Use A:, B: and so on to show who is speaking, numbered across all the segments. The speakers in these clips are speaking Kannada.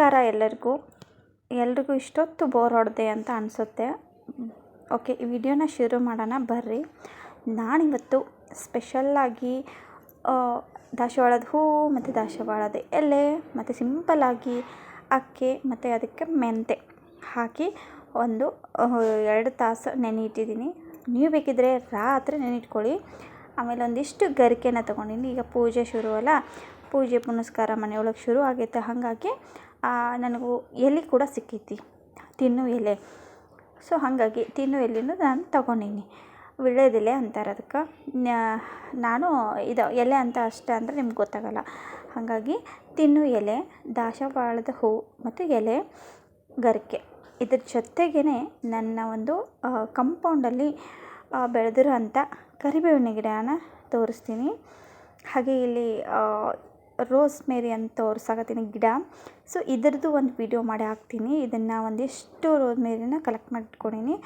A: ನಮಸ್ಕಾರ ಎಲ್ಲರಿಗೂ. ಎಲ್ರಿಗೂ ಇಷ್ಟೊತ್ತು ಬೋರ್ ಹೊಡೆದೆ ಅಂತ ಅನಿಸುತ್ತೆ. ಓಕೆ ಈ ವಿಡಿಯೋನ ಶುರು ಮಾಡೋಣ. ಬರ್ರಿ. ನಾನಿವತ್ತು ಸ್ಪೆಷಲ್ಲಾಗಿ ದಾಸವಾಳದ ಹೂ ಮತ್ತು ದಾಸವಾಳದ ಎಲೆ ಮತ್ತು ಸಿಂಪಲ್ಲಾಗಿ ಅಕ್ಕಿ ಮತ್ತು ಅದಕ್ಕೆ ಮೆಂತೆ ಹಾಕಿ ಒಂದು ಎರಡು ತಾಸು ನೆನೆ ಇಟ್ಟಿದ್ದೀನಿ ನೀವು ಬೇಕಿದ್ದರೆ ರಾತ್ರಿ ನೆನೆಟ್ಕೊಳ್ಳಿ ಆಮೇಲೆ ಒಂದಿಷ್ಟು ಗರಿಕೆನ ತೊಗೊಂಡಿನಿ. ಈಗ ಪೂಜೆ ಶುರು ಅಲ್ಲ ಪೂಜೆ ಪುನಸ್ಕಾರ ಮನೆಯೊಳಗೆ ಶುರು ಆಗೈತೆ. ಹಾಗಾಗಿ ನನಗೂ ಎಲೆ ಕೂಡ ಸಿಕ್ಕೈತಿ ತಿನ್ನು ಎಲೆ. ಸೊ ಹಾಗಾಗಿ ತಿನ್ನು ಎಲೆನೂ ನಾನು ತೊಗೊಂಡೀನಿ. ವೀಳ್ಯದೆಲೆ ಅಂತಾರೆ ಅದಕ್ಕೆ. ನಾನು ಇದು ಎಲೆ ಅಂತ ಅಷ್ಟೇ ಅಂದರೆ ನಿಮ್ಗೆ ಗೊತ್ತಾಗಲ್ಲ. ಹಾಗಾಗಿ ತಿನ್ನು ಎಲೆ, ದಾಸವಾಳದ ಹೂ ಮತ್ತು ಎಲೆ ಗರಿಕೆ. ಇದ್ರ ಜೊತೆಗೇ ನನ್ನ ಒಂದು ಕಂಪೌಂಡಲ್ಲಿ ಬೆಳೆದಿರೋ ಅಂಥ ಕರಿಬೇವಿನ ಗಿಡನ ತೋರಿಸ್ತೀನಿ. ಹಾಗೆ ಇಲ್ಲಿ ರೋಸ್ ಮೇರಿ ಅಂತ ತೋರ್ಸಾಕತ್ತೀನಿ ಗಿಡ. ಸೊ ಇದರದ್ದು ಒಂದು ವಿಡಿಯೋ ಮಾಡಿ ಹಾಕ್ತೀನಿ. ಇದನ್ನು ಒಂದಿಷ್ಟು ರೋಸ್ ಮೇರಿನ ಕಲೆಕ್ಟ್ ಮಾಡಿ ಇಟ್ಕೊಂಡೀನಿ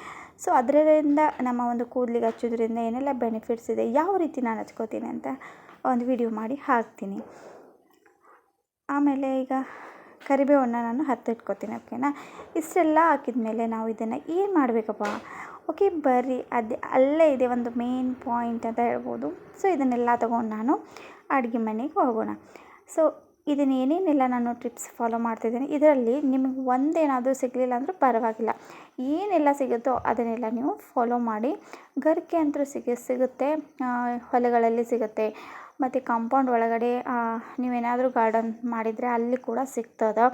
A: ಸೊ ಅದರಿಂದ ನಮ್ಮ ಒಂದು ಕೂದಲಿಗೆ ಹಚ್ಚೋದ್ರಿಂದ ಏನೆಲ್ಲ ಬೆನಿಫಿಟ್ಸ್ ಇದೆ, ಯಾವ ರೀತಿ ನಾನು ಹಚ್ಕೋತೀನಿ ಅಂತ ಒಂದು ವಿಡಿಯೋ ಮಾಡಿ ಹಾಕ್ತೀನಿ. ಆಮೇಲೆ ಈಗ ಕರಿಬೇವನ್ನು ನಾನು ಹತ್ತಿಟ್ಕೋತೀನಿ ಓಕೆನಾ ಇಷ್ಟೆಲ್ಲ ಹಾಕಿದ ಮೇಲೆ ನಾವು ಇದನ್ನು ಏನು ಮಾಡಬೇಕಪ್ಪ? ಓಕೆ ಬರ್ರಿ ಅದು ಅಲ್ಲೇ ಇದೆ ಒಂದು ಮೇನ್ ಪಾಯಿಂಟ್ ಅಂತ ಹೇಳ್ಬೋದು. ಸೊ ಇದನ್ನೆಲ್ಲ ತೊಗೊಂಡು ನಾನು ಅಡುಗೆ ಮನೆಗೆ ಹೋಗೋಣ. ಸೊ, ಇದನ್ನೇನೇನೆಲ್ಲ ನಾನು ಟಿಪ್ಸ್ ಫಾಲೋ ಮಾಡ್ತಿದ್ದೀನಿ. ಇದರಲ್ಲಿ ನಿಮಗೆ ಒಂದೇನಾದರೂ ಸಿಗಲಿಲ್ಲ ಅಂದರೂ ಪರವಾಗಿಲ್ಲ. ಏನೆಲ್ಲ ಸಿಗುತ್ತೋ ಅದನ್ನೆಲ್ಲ ನೀವು ಫಾಲೋ ಮಾಡಿ. ಗರಿಕೆ ಅಂತೂ ಸಿಗ, ಸಿಗುತ್ತೆ. ಹೊಲಗಳಲ್ಲಿ ಸಿಗುತ್ತೆ. ಮತ್ತು ಕಾಂಪೌಂಡ್ ಒಳಗಡೆ ನೀವೇನಾದರೂ ಗಾರ್ಡನ್ ಮಾಡಿದರೆ ಅಲ್ಲಿ ಕೂಡ ಸಿಗ್ತದೆ.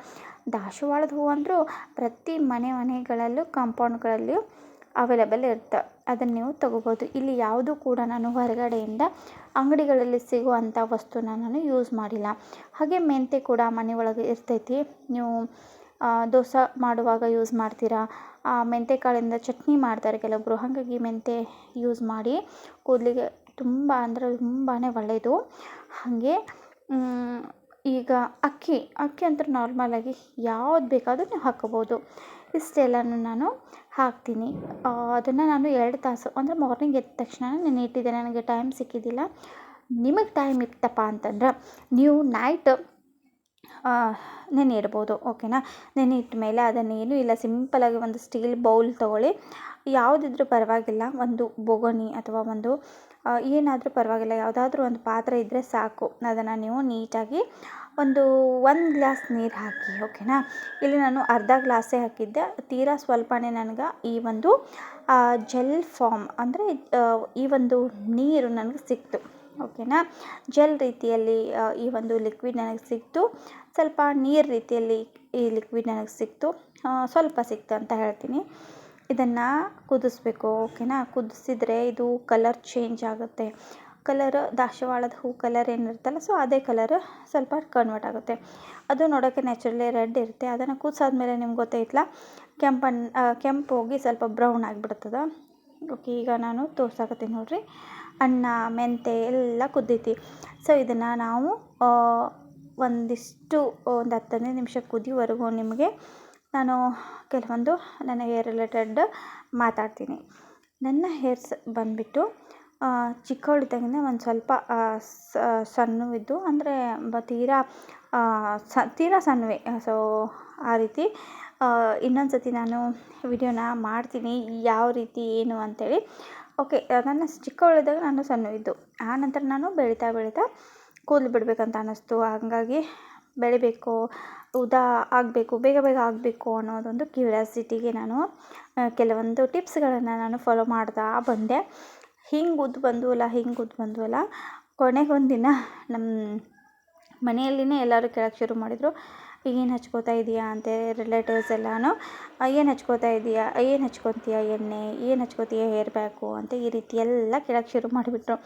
A: ದಾಸವಾಳದ ಹೂವು ಅಂದರೂ ಪ್ರತಿ ಮನೆ ಮನೆಗಳಲ್ಲೂ ಕಾಂಪೌಂಡ್ಗಳಲ್ಲಿಯೂ ಅವೈಲೇಬಲ್ ಇರುತ್ತೆ. ಅದನ್ನು ನೀವು ತಗೋಬೋದು. ಇಲ್ಲಿ ಯಾವುದೂ ಕೂಡ ನಾನು ಹೊರಗಡೆಯಿಂದ ಅಂಗಡಿಗಳಲ್ಲಿ ಸಿಗುವಂಥ ವಸ್ತುನ ನಾನು ಯೂಸ್ ಮಾಡಿಲ್ಲ. ಹಾಗೆ ಮೆಂತೆ ಕೂಡ ಮನೆ ಒಳಗೆ ಇರ್ತೈತಿ. ನೀವು ದೋಸೆ ಮಾಡುವಾಗ ಯೂಸ್ ಮಾಡ್ತೀರಾ? ಮೆಂತೆ ಕಾಳಿಂದ ಚಟ್ನಿ ಮಾಡ್ತಾರೆ ಕೆಲವೊಬ್ಬರು ಹಾಗಾಗಿ ಮೆಂತೆ ಯೂಸ್ ಮಾಡಿ ಕೂದಲಿಗೆ ತುಂಬ, ಅಂದರೆ ತುಂಬಾ ಒಳ್ಳೆಯದು. ಹಾಗೆ ಈಗ ಅಕ್ಕಿ ಅಕ್ಕಿ ಅಂತೂ ನಾರ್ಮಲಾಗಿ ಯಾವ್ದು ಬೇಕಾದರೂ ನೀವು ಹಾಕ್ಕೋಬೋದು. ಇಷ್ಟೆಲ್ಲನೂ ನಾನು ಹಾಕ್ತೀನಿ. ಅದನ್ನು ನಾನು ಎರಡು ತಾಸು, ಅಂದರೆ ಮಾರ್ನಿಂಗ್ ಎದ್ದ ತಕ್ಷಣ ನಾನು ಇಟ್ಟಿದ್ದೆ, ನನಗೆ ಟೈಮ್ ಸಿಕ್ಕಿದ್ದಿಲ್ಲ. ನಿಮಗೆ ಟೈಮ್ ಇತ್ತಪ್ಪ ಅಂತಂದ್ರೆ, ನೀವು ನೈಟ್ ನೆನೆ ಇಡ್ಬೋದು ಓಕೆನಾ ನೆನೆ ಇಟ್ಟ ಮೇಲೆ ಅದನ್ನೇನು ಇಲ್ಲ ಸಿಂಪಲಾಗಿ ಒಂದು ಸ್ಟೀಲ್ ಬೌಲ್ ತೊಗೊಳ್ಳಿ. ಯಾವುದಿದ್ರೂ ಪರವಾಗಿಲ್ಲ, ಒಂದು ಬೊಗಣಿ ಅಥವಾ ಒಂದು ಏನಾದರೂ ಪರವಾಗಿಲ್ಲ, ಯಾವುದಾದ್ರೂ ಒಂದು ಪಾತ್ರೆ ಇದ್ದರೆ ಸಾಕು. ಅದನ್ನು ನೀವು ನೀಟಾಗಿ ಒಂದು ಒಂದು ಗ್ಲಾಸ್ ನೀರು ಹಾಕಿ ಓಕೆನಾ ಇಲ್ಲಿ ನಾನು ಅರ್ಧ ಗ್ಲಾಸೇ ಹಾಕಿದ್ದೆ. ತೀರಾ ಸ್ವಲ್ಪನೇ ನನಗೆ ಈ ಒಂದು ಜೆಲ್ ಫಾರ್ಮ್ ಅಂದರೆ ಈ ಒಂದು ನೀರು ನನಗೆ ಸಿಕ್ತು ಓಕೆನಾ ಜೆಲ್ ರೀತಿಯಲ್ಲಿ ಈ ಒಂದು ಲಿಕ್ವಿಡ್ ನನಗೆ ಸಿಕ್ತು. ಸ್ವಲ್ಪ ನೀರು ರೀತಿಯಲ್ಲಿ ಈ ಲಿಕ್ವಿಡ್ ನನಗೆ ಸಿಕ್ತು. ಸ್ವಲ್ಪ ಸಿಕ್ತು ಅಂತ ಹೇಳ್ತೀನಿ. ಇದನ್ನು ಕುದಿಸ್ಬೇಕು ಓಕೆನಾ ಕುದಿಸಿದ್ರೆ ಇದು ಕಲರ್ ಚೇಂಜ್ ಆಗುತ್ತೆ. ಕಲರ್ ದಾಸವಾಳದ ಹೂ ಕಲರ್ ಏನಿರುತ್ತಲ್ಲ ಸೊ ಅದೇ ಕಲರ್ ಸ್ವಲ್ಪ ಕನ್ವರ್ಟ್ ಆಗುತ್ತೆ. ಅದು ನೋಡೋಕ್ಕೆ ನ್ಯಾಚುರಲಿ ರೆಡ್ ಇರುತ್ತೆ. ಅದನ್ನು ಕುದಿಸಾದ್ಮೇಲೆ ನಿಮ್ಗೆ ಗೊತ್ತೈತಲ್ಲ ಕೆಂಪನ್ ಕೆಂಪು ಹೋಗಿ ಸ್ವಲ್ಪ ಬ್ರೌನ್ ಆಗಿಬಿಡ್ತದೆ. ಓಕೆ ಈಗ ನಾನು ತೋರ್ಸಾಕತ್ತೀನಿ ನೋಡಿರಿ. ಅನ್ನ, ಮೆಂತೆ ಎಲ್ಲ ಕುದ್ದೈತಿ. ಸೊ ಇದನ್ನು ನಾವು ಒಂದಿಷ್ಟು, ಒಂದು ಹತ್ತು ಹದಿನೈದು ನಿಮಿಷ ಕುದಿವರೆಗೂ ನಿಮಗೆ ನಾನು ಕೆಲವೊಂದು ನನ್ನ ಹೇರ್ ರಿಲೇಟೆಡ್ ಮಾತಾಡ್ತೀನಿ. ನನ್ನ ಹೇರ್ಸ್ ಬಂದುಬಿಟ್ಟು ಚಿಕ್ಕವಳಿದ್ದಾಗಿಂದ ಒಂದು ಸ್ವಲ್ಪ ಸಣ್ಣವಿದ್ದು, ಅಂದರೆ ತೀರಾ ಸ, ತೀರಾ ಸಣ್ಣವೆ. ಸೊ ಆ ರೀತಿ ಇನ್ನೊಂದು ಸತಿ ನಾನು ವಿಡಿಯೋನ ಮಾಡ್ತೀನಿ, ಯಾವ ರೀತಿ, ಏನು ಅಂತೇಳಿ. ಓಕೆ ನನ್ನ ಚಿಕ್ಕವಳಿದ್ದಾಗ ನಾನು ಸಣ್ಣವಿದ್ದು. ಆ ನಂತರ ನಾನು ಬೆಳೀತಾ ಬೆಳೀತಾ ಕೂದಲು ಬಿಡಬೇಕಂತ ಅನ್ನಿಸ್ತು. ಹಾಗಾಗಿ ಬೆಳಿಬೇಕು, ಉದಾ ಆಗಬೇಕು, ಬೇಗ ಬೇಗ ಆಗಬೇಕು ಅನ್ನೋದೊಂದು ಕ್ಯೂರಿಯಾಸಿಟಿಗೆ ನಾನು ಕೆಲವೊಂದು ಟಿಪ್ಸ್ಗಳನ್ನು ನಾನು ಫಾಲೋ ಮಾಡ್ತಾ ಬಂದೆ. ಹಿಂಗೆ ಉದ್ದು ಬಂದವಲ್ಲ, ಹಿಂಗೆ ಉದ್ದು ಬಂದವಲ್ಲ, ಕೊನೆಗೊಂದಿನ ನಮ್ಮ ಮನೆಯಲ್ಲಿನೇ ಎಲ್ಲರೂ ಕೇಳೋಕೆ ಶುರು ಮಾಡಿದರು, ಏನು ಹಚ್ಕೋತಾ ಇದೀಯಾ? ಅಂತ ರಿಲೇಟಿವ್ಸ್ ಎಲ್ಲನೂ ಏನು ಹಚ್ಕೋತಾ ಇದೀಯಾ? ಏನು ಹಚ್ಕೊತೀಯ ಎಣ್ಣೆ? ಏನು ಹಚ್ಕೋತೀಯ ಹೇರ್ ಬ್ಯಾಗು ಅಂತ ಈ ರೀತಿ ಎಲ್ಲ ಕೇಳಕ್ಕೆ ಶುರು ಮಾಡಿಬಿಟ್ರು.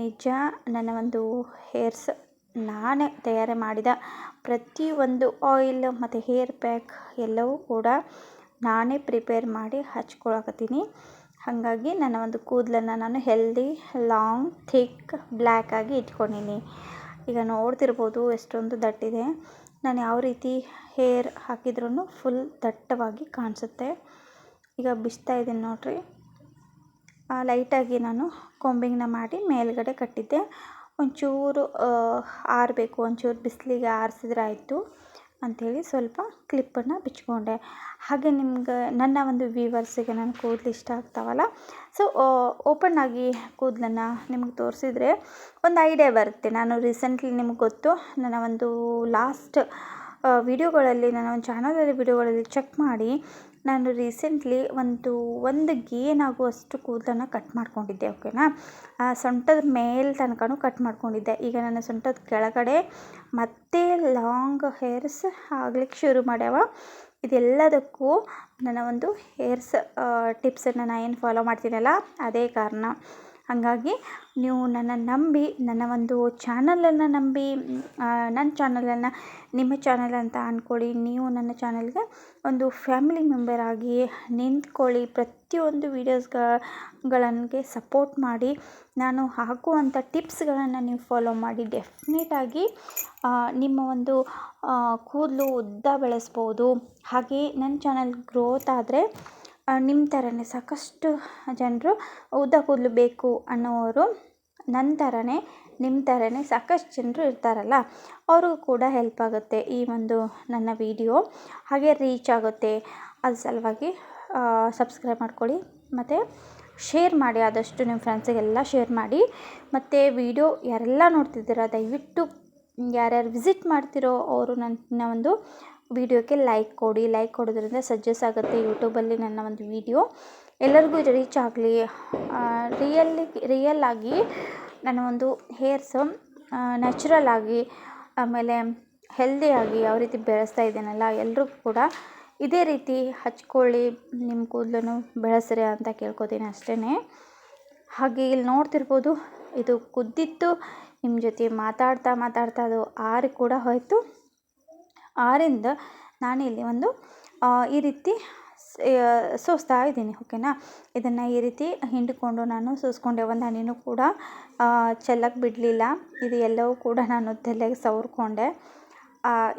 A: ನಿಜ, ನನ್ನ ಒಂದು ಹೇರ್ಸ್ ನಾನೇ ತಯಾರಿ ಮಾಡಿದ ಪ್ರತಿಯೊಂದು ಆಯಿಲ್ ಮತ್ತು ಹೇರ್ ಪ್ಯಾಕ್ ಎಲ್ಲವೂ ಕೂಡ ನಾನೇ ಪ್ರಿಪೇರ್ ಮಾಡಿ ಹಚ್ಕೊಳಕತ್ತೀನಿ. ಹಾಗಾಗಿ ನನ್ನ ಒಂದು ಕೂದಲನ್ನು ನಾನು ಹೆಲ್ದಿ ಲಾಂಗ್ ಥಿಕ್ ಬ್ಲ್ಯಾಕಾಗಿ ಇಟ್ಕೊಂಡೀನಿ. ಈಗ ನೋಡ್ತಿರ್ಬೋದು ಎಷ್ಟೊಂದು ದಟ್ಟಿದೆ. ನಾನು ಯಾವ ರೀತಿ ಹೇರ್ ಹಾಕಿದ್ರೂ ಫುಲ್ ದಟ್ಟವಾಗಿ ಕಾಣಿಸುತ್ತೆ. ಈಗ ಬಿಸ್ತಾ ಇದ್ದೀನಿ ನೋಡಿರಿ. ಲೈಟಾಗಿ ನಾನು ಕೊಂಬಿಂಗ್ನ ಮಾಡಿ ಮೇಲುಗಡೆ ಕಟ್ಟಿದ್ದೆ. ಒಂಚೂರು ಆರಬೇಕು, ಒಂಚೂರು ಬಿಸಿಲಿಗೆ ಆರಿಸಿದ್ರೆ ಆಯಿತು. ಅಂಥೇಳಿ ಸ್ವಲ್ಪ ಕ್ಲಿಪ್ಪನ್ನು ಬಿಚ್ಕೊಂಡೆ ಹಾಗೆ ನಿಮ್ಗೆ ನನ್ನ ಒಂದು ವ್ಯೂವರ್ಸಿಗೆ ನನ್ನ ಕೂದಲು ಇಷ್ಟ ಆಗ್ತಾವಲ್ಲ? ಸೊ ಓಪನ್ ಆಗಿ ಕೂದಲನ್ನು ನಿಮಗೆ ತೋರಿಸಿದ್ರೆ ಒಂದು ಐಡಿಯಾ ಬರುತ್ತೆ. ನಾನು ರೀಸೆಂಟ್ಲಿ ನಿಮ್ಗೆ ಗೊತ್ತು, ನನ್ನ ಒಂದು ಲಾಸ್ಟ್ ವಿಡಿಯೋಗಳಲ್ಲಿ ನನ್ನ ಒಂದು ಚಾನಲಲ್ಲಿ ವಿಡಿಯೋಗಳಲ್ಲಿ ಚೆಕ್ ಮಾಡಿ ನಾನು ರೀಸೆಂಟ್ಲಿ ಒಂದು ಒಂದು ಗೇನ್ ಆಗುವಷ್ಟು ಕೂದಲನ್ನು ಕಟ್ ಮಾಡ್ಕೊಂಡಿದ್ದೆ ಓಕೆನಾ ಸೊಂಟದ ಮೇಲೆ ತನಕನೂ ಕಟ್ ಮಾಡ್ಕೊಂಡಿದ್ದೆ. ಈಗ ನನ್ನ ಸೊಂಟದ ಕೆಳಗಡೆ ಮತ್ತೆ ಲಾಂಗ್ ಹೇರ್ಸ್ ಆಗ್ಲಿಕ್ಕೆ ಶುರು ಮಾಡ್ಯಾವ. ಇದೆಲ್ಲದಕ್ಕೂ ನನ್ನ ಒಂದು ಹೇರ್ಸ್ ಟಿಪ್ಸನ್ನು ನಾನು ಏನು ಫಾಲೋ ಮಾಡ್ತೀನಲ್ಲ, ಅದೇ ಕಾರಣ. ಹಾಗಾಗಿ ನೀವು ನನ್ನ ನಂಬಿ, ನನ್ನ ಒಂದು ಚಾನಲನ್ನು ನಂಬಿ ನನ್ನ ಚಾನಲನ್ನು, ನಿಮ್ಮ ಚಾನಲ್ ಅಂತ ಅಂದ್ಕೊಳ್ಳಿ. ನೀವು ನನ್ನ ಚಾನಲ್ಗೆ ಒಂದು ಫ್ಯಾಮಿಲಿ ಮೆಂಬರ್ ಆಗಿ ನಿಂತ್ಕೊಳ್ಳಿ. ಪ್ರತಿಯೊಂದು ವೀಡಿಯೋಸ್ಗಳಿಗೆ ಸಪೋರ್ಟ್ ಮಾಡಿ. ನಾನು ಹಾಕುವಂಥ ಟಿಪ್ಸ್ಗಳನ್ನು ನೀವು ಫಾಲೋ ಮಾಡಿ. ಡೆಫಿನೆಟಾಗಿ ನಿಮ್ಮ ಒಂದು ಕೂದಲು ಉದ್ದ ಬೆಳೆಸ್ಬೋದು. ಹಾಗೆ ನನ್ನ ಚಾನಲ್ ಗ್ರೋತ್ ಆದರೆ ನಿಮ್ಮ ಥರನೇ ಸಾಕಷ್ಟು ಜನರು ಉದ್ದ ಕೂದಲು ಬೇಕು ಅನ್ನೋರು ನನ್ನ ಥರನೇ ನಿಮ್ಮ ಥರನೇ ಸಾಕಷ್ಟು ಜನರು ಇರ್ತಾರಲ್ಲ, ಅವ್ರಿಗೂ ಕೂಡ ಹೆಲ್ಪ್ ಆಗುತ್ತೆ ಈ ಒಂದು ನನ್ನ ವಿಡಿಯೋ ಹಾಗೆ ರೀಚ್ ಆಗುತ್ತೆ. ಅದ್ರ ಸಲುವಾಗಿ ಸಬ್ಸ್ಕ್ರೈಬ್ ಮಾಡ್ಕೊಳ್ಳಿ, ಮತ್ತು ಶೇರ್ ಮಾಡಿ, ಆದಷ್ಟು ನಿಮ್ಮ ಫ್ರೆಂಡ್ಸಿಗೆಲ್ಲ ಶೇರ್ ಮಾಡಿ. ಮತ್ತು ವಿಡಿಯೋ ಯಾರೆಲ್ಲ ನೋಡ್ತಿದ್ದೀರ, ದಯವಿಟ್ಟು ಯಾರ್ಯಾರು ವಿಸಿಟ್ ಮಾಡ್ತಿರೋ, ಅವರು ನನ್ನ ಒಂದು ವಿಡಿಯೋಕ್ಕೆ ಲೈಕ್ ಕೊಡಿ. ಲೈಕ್ ಕೊಡೋದ್ರಿಂದ ಸಜೆಸ್ಟ್ ಆಗುತ್ತೆ ಯೂಟ್ಯೂಬಲ್ಲಿ ನನ್ನ ಒಂದು ವಿಡಿಯೋ. ಎಲ್ಲರಿಗೂ ರೀಚ್ ಆಗಲಿ. ರಿಯಲ್ಲಿ ರಿಯಲ್ ಆಗಿ ನನ್ನ ಒಂದು ಹೇರ್ಸು ನ್ಯಾಚುರಲ್ ಆಗಿ, ಆಮೇಲೆ ಹೆಲ್ದಿಯಾಗಿ ಯಾವ ರೀತಿ ಬೆಳೆಸ್ತಾ ಇದ್ದೀನಲ್ಲ ಎಲ್ರಿಗೂ ಕೂಡ ಇದೇ ರೀತಿ ಹಚ್ಕೊಳ್ಳಿ. ನಿಮ್ಮ ಕೂದಲನ್ನು ಬೆಳೆಸ್ರಿ ಅಂತ ಕೇಳ್ಕೊತೀನಿ ಅಷ್ಟೇ ಹಾಗೆ ಇಲ್ಲಿ ನೋಡ್ತಿರ್ಬೋದು, ಇದು ಕುದ್ದಿತ್ತು. ನಿಮ್ಮ ಜೊತೆ ಮಾತಾಡ್ತಾ ಮಾತಾಡ್ತಾ ಅದು ಆರಿ ಕೂಡ ಹೋಯಿತು. ಆರಿಂದ ಇಲ್ಲಿ ಒಂದು ಈ ರೀತಿ ಸೋಸ್ತಾ ಇದ್ದೀನಿ, ಓಕೆನಾ? ಇದನ್ನು ಈ ರೀತಿ ಹಿಂಡಿಕೊಂಡು ನಾನು ಸೋಸ್ಕೊಂಡೆ, ಒಂದು ಹನಿನೂ ಕೂಡ ಚೆಲ್ಲಕ್ಕೆ ಬಿಡಲಿಲ್ಲ. ಇದು ಎಲ್ಲವೂ ಕೂಡ ನಾನು ತಲೆಗೆ ಸವರ್ಕೊಂಡೆ.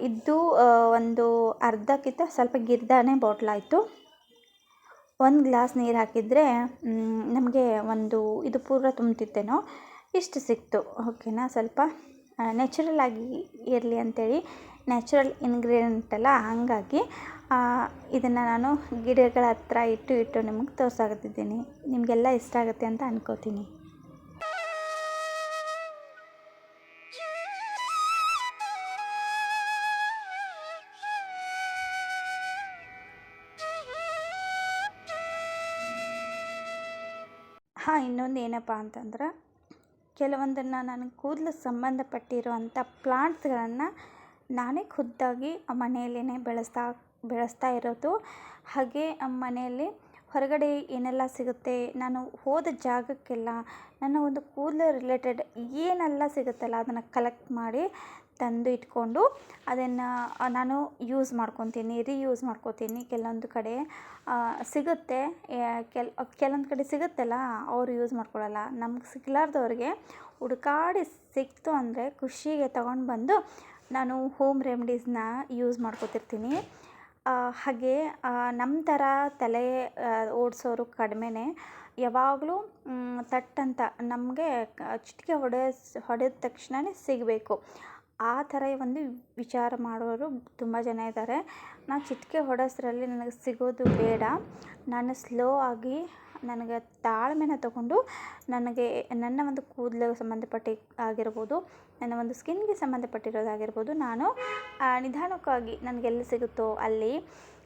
A: ಇದು ಒಂದು ಅರ್ಧಕ್ಕಿಂತ ಸ್ವಲ್ಪ ಗಿರ್ದಾನೆ ಬಾಟ್ಲಾಯಿತು ಒಂದು ಗ್ಲಾಸ್ ನೀರು ಹಾಕಿದರೆ ನಮಗೆ ಒಂದು ಇದು ಪೂರ ತುಂಬ್ತಿತ್ತೇನೋ, ಇಷ್ಟು ಸಿಕ್ತು, ಓಕೆನಾ? ಸ್ವಲ್ಪ ನ್ಯಾಚುರಲ್ ಆಗಿ ಇರಲಿ ಅಂಥೇಳಿ ನ್ಯಾಚುರಲ್ ಇಂಗ್ರೀಡಿಯೆಂಟ್ ಅಲ್ಲ, ಹಾಗಾಗಿ ಇದನ್ನು ನಾನು ಗಿಡಗಳ ಹತ್ರ ಇಟ್ಟು ಇಟ್ಟು ನಿಮಗೆ ತೋರ್ಸಾಕತ್ತಿದ್ದೀನಿ. ನಿಮಗೆಲ್ಲ ಇಷ್ಟ ಆಗುತ್ತೆ ಅಂತ ಅನ್ಕೋತೀನಿ. ಹಾಂ, ಇನ್ನೊಂದು ಏನಪ್ಪ ಅಂತಂದ್ರೆ, ಕೆಲವೊಂದನ್ನು ನನಗೆ ಕೂದಲು ಸಂಬಂಧಪಟ್ಟಿರುವಂಥ ಪ್ಲಾಂಟ್ಸ್ಗಳನ್ನು ನಾನೇ ಖುದ್ದಾಗಿ ಮನೆಯಲ್ಲೇ ಬೆಳೆಸ್ತಾ ಬೆಳೆಸ್ತಾ ಇರೋದು. ಹಾಗೆ ಮನೆಯಲ್ಲಿ ಹೊರಗಡೆ ಏನೆಲ್ಲ ಸಿಗುತ್ತೆ, ನಾನು ಹೋದ ಜಾಗಕ್ಕೆಲ್ಲ ನನ್ನ ಒಂದು ಕೂದಲು ರಿಲೇಟೆಡ್ ಏನೆಲ್ಲ ಸಿಗುತ್ತಲ್ಲ ಅದನ್ನು ಕಲೆಕ್ಟ್ ಮಾಡಿ ತಂದು ಇಟ್ಕೊಂಡು ಅದನ್ನು ನಾನು ಯೂಸ್ ಮಾಡ್ಕೊತೀನಿ ರೀಯೂಸ್ ಮಾಡ್ಕೊತೀನಿ. ಕೆಲವೊಂದು ಕಡೆ ಸಿಗುತ್ತೆ ಕೆಲ, ಕೆಲವೊಂದು ಕಡೆ ಸಿಗುತ್ತಲ್ಲ, ಅವರು ಯೂಸ್ ಮಾಡ್ಕೊಳ್ಳಲ್ಲ ನಮ್ಗೆ ಸಿಗ್ಲಾರ್ದವ್ರಿಗೆ ಹುಡುಕಾಡಿ ಸಿಕ್ತು ಅಂದರೆ ಖುಷಿಗೆ ತಗೊಂಡು ಬಂದು ನಾನು ಹೋಮ್ ರೆಮಿಡೀಸ್ನ ಯೂಸ್ ಮಾಡ್ಕೋತಿರ್ತೀನಿ. ಹಾಗೆ ನಮ್ಮ ಥರ ತಲೆ ಓಡಿಸೋರು ಕಡಿಮೆನೇ ಯಾವಾಗಲೂ ತಟ್ಟಂತ ನಮಗೆ ಚಿಟಿಕೆ ಹೊಡೆ ಹೊಡೆದ ತಕ್ಷಣನೇ ಸಿಗಬೇಕು. ಆ ಥರ ಒಂದು ವಿಚಾರ ಮಾಡೋರು ತುಂಬ ಜನ ಇದ್ದಾರೆ ನಾನು ಚಿಟಿಕೆ ಹೊಡೆಸ್ರಲ್ಲಿ ನನಗೆ ಸಿಗೋದು ಬೇಡ. ನಾನು ಸ್ಲೋ ಆಗಿ ನನಗೆ ತಾಳ್ಮೆನ ತಗೊಂಡು ನನಗೆ ನನ್ನ ಒಂದು ಕೂದಲು ಸಂಬಂಧಪಟ್ಟ ಆಗಿರ್ಬೋದು, ನನ್ನ ಒಂದು ಸ್ಕಿನ್ಗೆ ಸಂಬಂಧಪಟ್ಟಿರೋದಾಗಿರ್ಬೋದು, ನಾನು ನಿಧಾನಕ್ಕಾಗಿ ನನಗೆಲ್ಲಿ ಸಿಗುತ್ತೋ ಅಲ್ಲಿ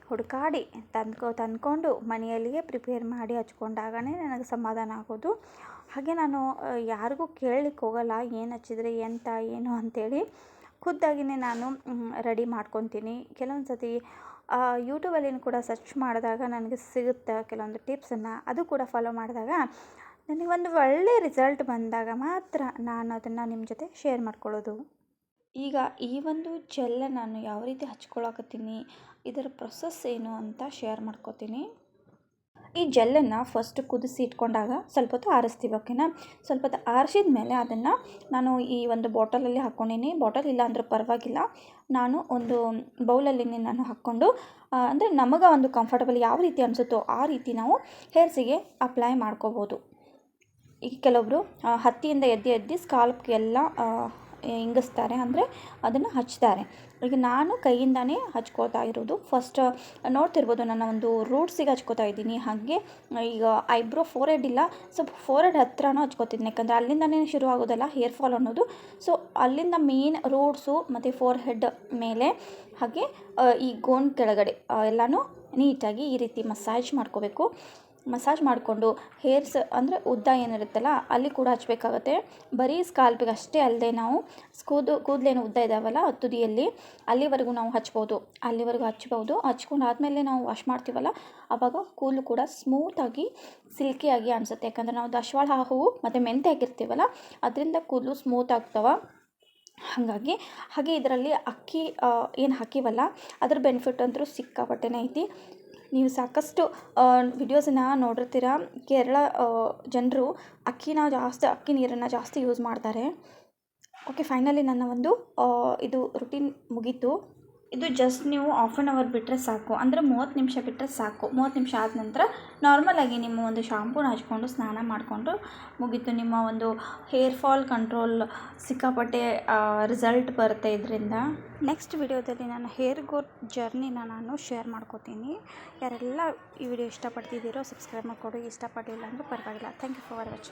A: ಹುಡುಕಾಡಿ ತಂದ್ಕೊ, ತಂದ್ಕೊಂಡು ಮನೆಯಲ್ಲಿಯೇ ಪ್ರಿಪೇರ್ ಮಾಡಿ ಹಚ್ಕೊಂಡಾಗಲೇ ನನಗೆ ಸಮಾಧಾನ ಆಗೋದು. ಹಾಗೆ ನಾನು ಯಾರಿಗೂ ಕೇಳಲಿಕ್ಕೆ ಹೋಗಲ್ಲ, ಏನು ಹಚ್ಚಿದ್ರೆ, ಎಂತ, ಏನು ಅಂಥೇಳಿ ಖುದ್ದಾಗಿಯೇ ನಾನು ರೆಡಿ ಮಾಡ್ಕೊತೀನಿ. ಕೆಲವೊಂದು ಸತಿ ಯೂಟ್ಯೂಬಲ್ಲಿ ಕೂಡ ಸರ್ಚ್ ಮಾಡಿದಾಗ ನನಗೆ ಸಿಗುತ್ತೆ ಕೆಲವೊಂದು ಟಿಪ್ಸನ್ನು ಅದು ಕೂಡ ಫಾಲೋ ಮಾಡಿದಾಗ ನನಗೆ ಒಂದು ಒಳ್ಳೆಯ ರಿಸಲ್ಟ್ ಬಂದಾಗ ಮಾತ್ರ ನಾನು ಅದನ್ನು ನಿಮ್ಮ ಜೊತೆ ಶೇರ್ ಮಾಡ್ಕೊಳ್ಳೋದು. ಈಗ ಈ ಒಂದು ಜೆಲ್ಲ ನಾನು ಯಾವ ರೀತಿ ಹಚ್ಕೊಳಕತ್ತೀನಿ, ಇದರ ಪ್ರೊಸೆಸ್ ಏನು ಅಂತ ಶೇರ್ ಮಾಡ್ಕೋತೀನಿ. ಈ ಜೆಲ್ಲನ್ನು ಫಸ್ಟ್ ಕುದಿಸಿ ಇಟ್ಕೊಂಡಾಗ ಸ್ವಲ್ಪ ಹೊತ್ತು ಆರಿಸ್ತೀವಿ, ಓಕೆನಾ? ಸ್ವಲ್ಪ ಹೊತ್ತು ಆರಿಸಿದ ಮೇಲೆ ಅದನ್ನು ನಾನು ಈ ಒಂದು ಬಾಟಲಲ್ಲಿ ಹಾಕ್ಕೊಂಡೀನಿ. ಬಾಟಲ್ ಇಲ್ಲ ಅಂದರೆ ಪರವಾಗಿಲ್ಲ. ನಾನು ಒಂದು ಬೌಲಲ್ಲಿ ನಾನು ಹಾಕ್ಕೊಂಡು ಅಂದರೆ ನಮಗೆ ಒಂದು ಕಂಫರ್ಟಬಲ್ ಯಾವ ರೀತಿ ಅನಿಸುತ್ತೋ ಆ ರೀತಿ ನಾವು ಹೇರ್ಸಿಗೆ ಅಪ್ಲೈ ಮಾಡ್ಕೋಬೋದು. ಈಗ ಕೆಲವೊಬ್ಬರು ಹತ್ತಿಯಿಂದ ಎದ್ದು ಎದ್ದು ಸ್ಕಾಲ್ಪ್ಗೆಲ್ಲ ಇಂಗಿಸ್ತಾರೆ ಅಂದರೆ ಅದನ್ನು ಹಚ್ತಾರೆ. ಈಗ ನಾನು ಕೈಯಿಂದನೇ ಹಚ್ಕೋತಾ ಇರೋದು. ಫಸ್ಟ್ ನೋಡ್ತಿರ್ಬೋದು ನನ್ನ ಒಂದು ರೂಟ್ಸಿಗೆ ಹಚ್ಕೋತಾ ಇದ್ದೀನಿ. ಹಾಗೆ, ಈಗ ಐಬ್ರೋ ಫೋರ್ ಹೆಡ್ ಇಲ್ಲ. ಸೊ ಫೋರ್ ಹೆಡ್ ಹತ್ರನೂ ಹಚ್ಕೋತಿದ್ದೀನಿ ಯಾಕಂದರೆ ಅಲ್ಲಿಂದನೇ ಶುರು ಆಗೋದಲ್ಲ ಹೇರ್ ಫಾಲ್ ಅನ್ನೋದು. ಸೊ ಅಲ್ಲಿಂದ ಮೇನ್ ರೂಟ್ಸು ಮತ್ತು ಫೋರ್ ಹೆಡ್ ಮೇಲೆ, ಹಾಗೆ ಈ ಗೋನ್ ಕೆಳಗಡೆ ಎಲ್ಲನೂ ನೀಟಾಗಿ ಈ ರೀತಿ ಮಸಾಜ್ ಮಾಡ್ಕೋಬೇಕು. ಮಸಾಜ್ ಮಾಡಿಕೊಂಡು ಹೇರ್ಸ್ ಅಂದರೆ ಉದ್ದ ಏನಿರುತ್ತಲ್ಲ ಅಲ್ಲಿ ಕೂಡ ಹಚ್ಚಬೇಕಾಗತ್ತೆ ಬರೀ ಸ್ಕಾಲ್ಪಿಗೆ ಅಷ್ಟೇ ಅಲ್ಲದೆ ನಾವು ಕೂದು ಕೂದಲೇನು ಉದ್ದ ಇದ್ದಾವಲ್ಲ ತುದಿಯಲ್ಲಿ ಅಲ್ಲಿವರೆಗೂ ನಾವು ಹಚ್ಬೋದು. ಅಲ್ಲಿವರೆಗೂ ಹಚ್ಬೋದು. ಹಚ್ಕೊಂಡು ಆದಮೇಲೆ ನಾವು ವಾಶ್ ಮಾಡ್ತೀವಲ್ಲ ಆವಾಗ ಕೂದಲು ಕೂಡ ಸ್ಮೂತಾಗಿ ಸಿಲ್ಕಿಯಾಗಿ ಅನಿಸುತ್ತೆ. ಯಾಕಂದರೆ ನಾವು ದಶವಾಳ ಹೂವು ಮತ್ತು ಮೆಂತೆ ಹಾಕಿರ್ತೀವಲ್ಲ, ಅದರಿಂದ ಕೂದಲು ಸ್ಮೂತ್ ಆಗ್ತವೆ. ಹಾಗಾಗಿ ಹಾಗೆ ಇದರಲ್ಲಿ ಅಕ್ಕಿ ಏನು ಹಾಕಿವಲ್ಲ, ಅದ್ರ ಬೆನಿಫಿಟ್ ಅಂತೂ ಸಿಕ್ಕಾಪಟ್ಟೆನೇ ಐತಿ. ನೀವು ಸಾಕಷ್ಟು ವಿಡಿಯೋಸನ್ನ ನೋಡಿರ್ತೀರ? ಕೇರಳ ಜನರು ಅಕ್ಕಿನ ಜಾಸ್ತಿ, ಅಕ್ಕಿ ನೀರನ್ನು ಜಾಸ್ತಿ ಯೂಸ್ ಮಾಡ್ತಾರೆ. ಓಕೆ ಫೈನಲಿ ನನ್ನ ಒಂದು ಇದು ರುಟೀನ್ ಮುಗೀತು. ಇದು ಜಸ್ಟ್ ನೀವು ಆಫ್ ಆನ್ ಅವರ್ ಬಿಟ್ಟರೆ ಸಾಕು. ಅಂದರೆ ಮೂವತ್ತು ನಿಮಿಷ ಬಿಟ್ಟರೆ ಸಾಕು. ಮೂವತ್ತು ನಿಮಿಷ ಆದ ನಂತರ ನಾರ್ಮಲಾಗಿ ನಿಮ್ಮ ಒಂದು ಶಾಂಪೂನ ಹಚ್ಕೊಂಡು ಸ್ನಾನ ಮಾಡಿಕೊಂಡು ಮುಗೀತು. ನಿಮ್ಮ ಒಂದು ಹೇರ್ ಫಾಲ್ ಕಂಟ್ರೋಲ್ ಸಿಕ್ಕಾಪಟ್ಟೆ ರಿಸಲ್ಟ್ ಬರುತ್ತೆ ಇದರಿಂದ. ನೆಕ್ಸ್ಟ್ ವಿಡಿಯೋದಲ್ಲಿ ನಾನು ಹೇರ್ ಗ್ರೋತ್ ಜರ್ನಿನ ನಾನು ಶೇರ್ ಮಾಡ್ಕೋತೀನಿ. ಯಾರೆಲ್ಲ ಈ ವಿಡಿಯೋ ಇಷ್ಟಪಡ್ತಿದ್ದೀರೋ ಸಬ್ಸ್ಕ್ರೈಬ್ ಮಾಡಿಕೊಡಿ. ಇಷ್ಟಪಡಲಿಲ್ಲ ಅಂದರೆ ಪರವಾಗಿಲ್ಲ. Thank you for watching